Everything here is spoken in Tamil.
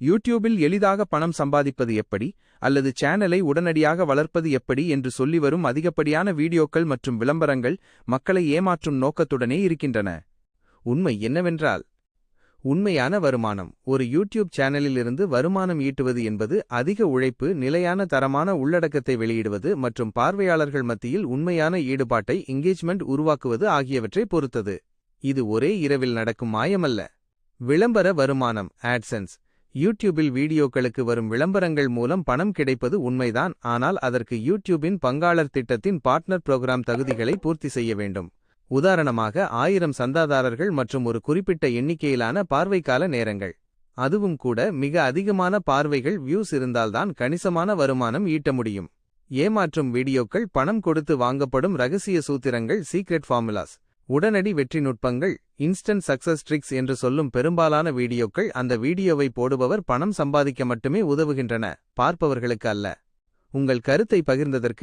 யூடியூபில் எளிதாக பணம் சம்பாதிப்பது எப்படி? அல்லது சேனலை உடனடியாக வளர்ப்பது எப்படி? என்று சொல்லி வரும் அதிகப்படியான வீடியோக்கள் மற்றும் விளம்பரங்கள் மக்களை ஏமாற்றும் நோக்கத்துடனே இருக்கின்றன. உண்மை என்னவென்றால் உண்மையான வருமானம் ஒரு யூடியூப் சேனலிலிருந்து வருமானம் ஈட்டுவது என்பது அதிக உழைப்பு நிலையான தரமான உள்ளடக்கத்தை வெளியிடுவது மற்றும் பார்வையாளர்கள் மத்தியில் உண்மையான ஈடுபாட்டை எங்கேஜ்மெண்ட் உருவாக்குவது ஆகியவற்றை பொறுத்தது. இது ஒரே இரவில் நடக்கும் மாயமல்ல. விளம்பர வருமானம் ஆட்சன்ஸ் யூடியூபில் வீடியோக்களுக்கு வரும் விளம்பரங்கள் மூலம் பணம் கிடைப்பது உண்மைதான் ஆனால் அதற்கு யூடியூபின் பங்காளர் திட்டத்தின் பார்ட்னர் புரோகிராம் தகுதிகளை பூர்த்தி செய்ய வேண்டும். உதாரணமாக ஆயிரம் சந்தாதாரர்கள் மற்றும் ஒரு குறிப்பிட்ட எண்ணிக்கையிலான பார்வைக்கால நேரங்கள். அதுவும் கூட மிக அதிகமான பார்வைகள் வியூஸ் இருந்தால்தான் கணிசமான வருமானம் ஈட்ட முடியும். ஏமாற்றும் வீடியோக்கள் பணம் கொடுத்து வாங்கப்படும் ரகசிய சூத்திரங்கள் சீக்ரெட் ஃபார்முலாஸ் உடனடி வெற்றி நுட்பங்கள் இன்ஸ்டன்ட் சக்சஸ் ட்ரிக்ஸ் என்று சொல்லும் பெரும்பாலான வீடியோக்கள் அந்த வீடியோவை போடுபவர் பணம் சம்பாதிக்க மட்டுமே உதவுகின்றன பார்ப்பவர்களுக்கு அல்ல. உங்கள் கருத்தை பகிர்ந்ததற்கு